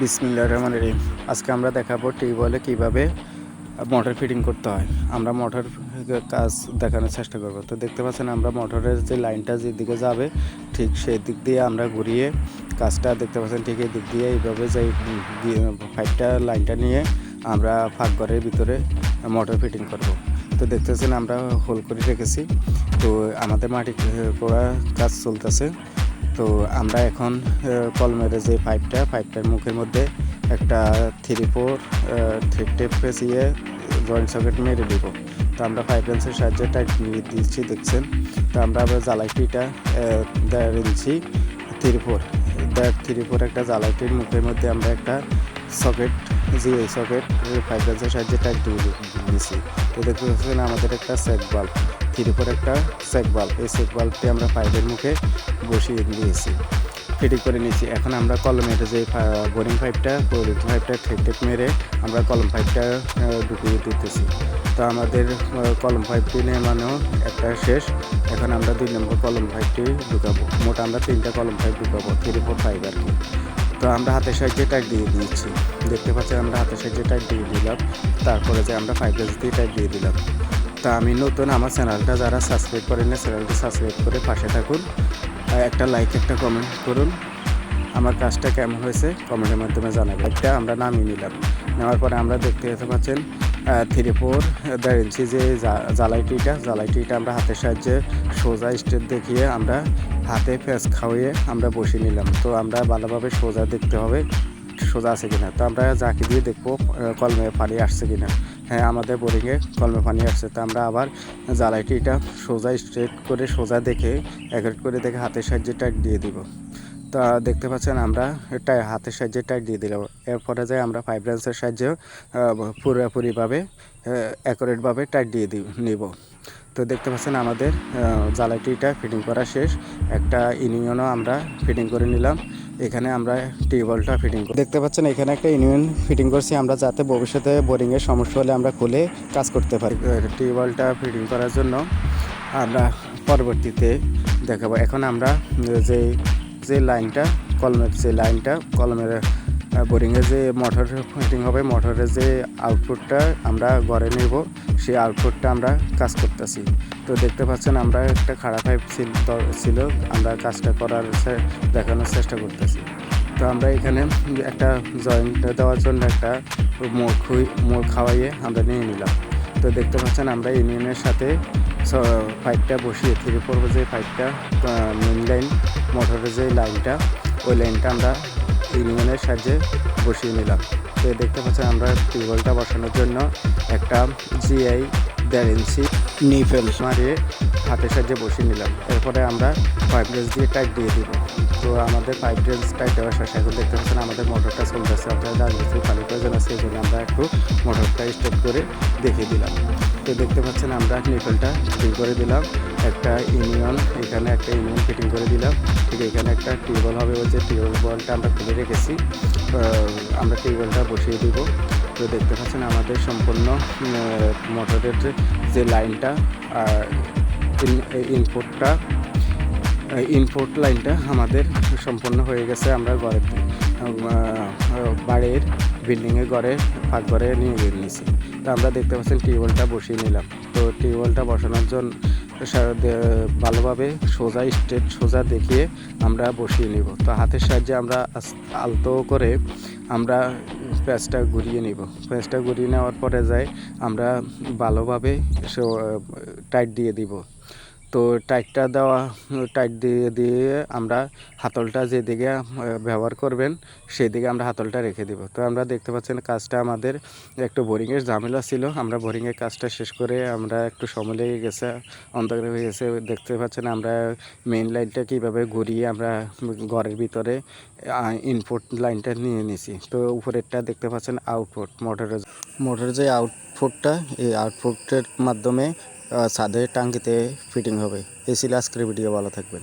বিসমিল্লা রহমান রহিম। আজকে আমরা দেখাবো টিউবওয়েলে কীভাবে মোটর ফিটিং করতে হয়। আমরা মোটর কাজ দেখানোর চেষ্টা করব। তো দেখতে পাচ্ছেন আমরা মোটরের যে লাইনটা যেদিকে যাবে, ঠিক সেই দিক দিয়ে আমরা ঘুরিয়ে কাজটা দেখতে পাচ্ছেন ঠিক এই দিক দিয়ে এইভাবে যে ফাইভটা লাইনটা নিয়ে আমরা ফাঁকঘরের ভিতরে মোটর ফিটিং করব। তো দেখতেছেন আমরা হোল করে রেখেছি। তো আমাদের মাটি করা কাজ চলতেছে। তো আমরা এখন কলমের যে পাইপটা, পাইপটার মুখের মধ্যে একটা থ্রি ফোর থ্রি টেপ পেঁচিয়ে জয়েন্ট সকেট মেরে দিব। তো আমরা ফাইভ সাহায্যে টাইট নিয়ে দিচ্ছি, দেখছেন? তো আমরা আবার জ্বালাইটিটা দেড় ইঞ্চি থ্রি ফোর দেড় থ্রি ফোর একটা জ্বালাইটির মুখের মধ্যে আমরা একটা সকেট জি এই সকেট ফাইভ রেন্সের সাহায্যে টাইট দিয়ে দিয়েছি তো দেখতে পাচ্ছেন আমাদের একটা সেক বাল্ব থ্রি ফোর একটা সেক বাল্ব এই সেক বাল্বটি আমরা পাইপের মুখে বসিয়ে দিয়েছি। ফিটিং করে নিয়েছি। এখন আমরা কলমের যে বোরিং পাইপটা বোরিং পাইপটা ঠেক ঠেক মেরে আমরা কলম পাইপটা ঢুকিয়ে দিতেছি। তো আমাদের কলম পাইপটি নেমানো একটা শেষ। এখন আমরা দুই নম্বর কলম পাইপটি ঢুকাবো। মোট আমরা তিনটা কলম পাইপ ঢুকাবো। থ্রি ফোর ফাইভ আর কি। তো আমরা হাতের সাহায্যে ট্যাগ দিয়ে দিয়েছি। দেখতে পাচ্ছি আমরা হাতের সাহায্যে ট্যাগ দিয়ে দিলাম। তারপরে যে আমরা ফাইভ এস দিয়ে ট্যাগ দিয়ে দিলাম। তা আমি নতুন আমার চ্যানেলটা যারা সাবস্ক্রাইব করেন না চ্যানেলটি সাবস্ক্রাইব করে পাশে থাকুন। একটা লাইক একটা কমেন্ট করুন। আমার কাজটা কেমন হয়েছে? কমেন্টের মাধ্যমে জানাবেন। একটা আমরা নামিয়ে নিলাম। নেওয়ার পরে আমরা দেখতে পাচ্ছেন থ্রি ফোর দেড় ইঞ্চি যে জ্বালাইটিটা জ্বালাইটিটা আমরা হাতের সাহায্যে সোজা স্টেপ দেখিয়ে আমরা হাতে ফেস খাওয়িয়ে আমরা বসিয়ে নিলাম। তো আমরা ভালোভাবে সোজা দেখতে হবে সোজা আছে কিনা। তো আমরা জাকি দিয়ে দেখব কলমে পানি আসছে কিনা। হ্যাঁ আমাদের বোরিংয়ে কলমে পানি আসছে। তো আমরা আবার জ্বালাইটিটা সোজা স্ট্রেট করে সোজা দেখে, এক করে দেখে হাতের সাহায্যে টাইট দিয়ে দিব। তা দেখতে পাচ্ছেন আমরা এটা হাতের সাহায্যে টাইট দিয়ে দিলাম। এরপরে যাই আমরা ফাইভ রেন্সের সাহায্যে পুরোপুরিভাবে অ্যাকোরেটভাবে টাইট দিয়ে নিব। তো দেখতে পাচ্ছেন আমাদের আহ, জ্বালাইটিটা ফিটিং করা শেষ। একটা ইউনিয়নও আমরা ফিটিং করে নিলাম। এখানে আমরা টিউবওয়েলটা ফিটিং করি দেখতে পাচ্ছেন এখানে একটা ইউনিয়ন ফিটিং করছি আমরা যাতে ভবিষ্যতে বোরিংয়ের সমস্যা হলে আমরা খুলে কাজ করতে পারি। টিউবওয়েলটা ফিটিং করার জন্য আমরা পরবর্তীতে দেখাবো। এখন আমরা যে যে লাইনটা, কলমের যে লাইনটা, কলমের বোরিংয়ে যে মোটর ফিটিং হবে মোটরের যে আউটপুটটা আমরা ঘরে নেব, সেই আউটপুটটা আমরা কাজ করতেছি। তো দেখতে পাচ্ছেন আমরা একটা খারাপ পাইপ ছিল আমরা কাজটা করার দেখানোর চেষ্টা করতেছি। তো আমরা এখানে একটা জয়েন্ট দেওয়ার জন্য একটা মোড় খুই, মোড় খাওয়াইয়ে আমরা নিয়ে নিলাম। তো দেখতে পাচ্ছেন আমরা ইউনিয়নের সাথে পাইপটা বসিয়ে থ্রি ফোর যে পাইপটা মেন লাইন মোটরের যে লাইনটা ওই লাইনটা আমরা ইউনিয়নের সাহায্যে বসিয়ে নিলাম। তো দেখতে পাচ্ছেন আমরা টিউবওয়েলটা বসানোর জন্য একটা জিআই দেড় ইঞ্চি নিফেল মারিয়ে হাতের সাহায্যে বসিয়ে নিলাম। এরপরে আমরা পাইপ রেঞ্জ দিয়ে টাইট দিয়ে দিব। তো আমাদের পাইপ রেঞ্জ টাইট দেওয়ার শেষ। এখন দেখতে পাচ্ছেন আমাদের মোটরটা চলতেছে। অর্থাৎ রাজমিস্ত্রি পানি প্রয়োজন আছে এই জন্য আমরা একটু মোটরটা স্টেপ করে দেখিয়ে দিলাম। তো দেখতে পাচ্ছেন আমরা নিফেলটা ফিটিং করে দিলাম। একটা ইউনিয়ন, এখানে একটা ইউনিয়ন ফিটিং করে দিলাম। ঠিক এখানে একটা টিউবওয়েল হবে ওই যে টিউবওয়েলটা আমরা খুলে রেখেছি। আমরা টিউবওয়েলটা বসিয়ে দিব। তো দেখতে পাচ্ছেন আমাদের সম্পূর্ণ মোটরের যে লাইনটা ইনপুটটা ইনপুট লাইনটা আমাদের সম্পূর্ণ হয়ে গেছে আমরা ঘরের বাড়ির বিল্ডিংয়ের ঘরে পাক ঘরে নিয়ে গিয়ে নিয়েছি তো আমরা দেখতে পাচ্ছেন টিউবওয়েলটা বসিয়ে নিলাম। তো টিউবওয়েলটা বসানোর জন্য ভালোভাবে সোজা স্ট্রেট সোজা দেখিয়ে আমরা বসিয়ে নিব। তো হাতের সাহায্যে আমরা আলতো করে আমরা প্যাঁচটা ঘুরিয়ে নিব। প্যাঁচটা ঘুরিয়ে নেওয়ার পরে যায় আমরা ভালোভাবে টাইট দিয়ে দিব। তো টাইটটা দেওয়া, টাইট দিয়ে দিয়ে আমরা হাতলটা যেদিকে ব্যবহার করবেন সেই দিকে আমরা হাতলটা রেখে দিব। তো আমরা দেখতে পাচ্ছেন কাজটা আমাদের একটু বোরিংয়ের ঝামেলা ছিল। আমরা বোরিংয়ের কাজটা শেষ করে আমরা একটু সময় লেগে গেছে, অন্ধকার হয়ে গেছে। দেখতে পাচ্ছেন আমরা মেইন লাইনটা কীভাবে ঘুরিয়ে আমরা ঘরের ভিতরে ইনপুট লাইনটা নিয়ে নিছি। তো উপরেরটা দেখতে পাচ্ছেন আউটপুট মোটরের মোটরের যে আউটপুটটা এই আউটপুটের মাধ্যমে আহ, ছাদে টাঙ্কিতে ফিটিং হবে। এই আজকের ভিডিও ভালো থাকবেন।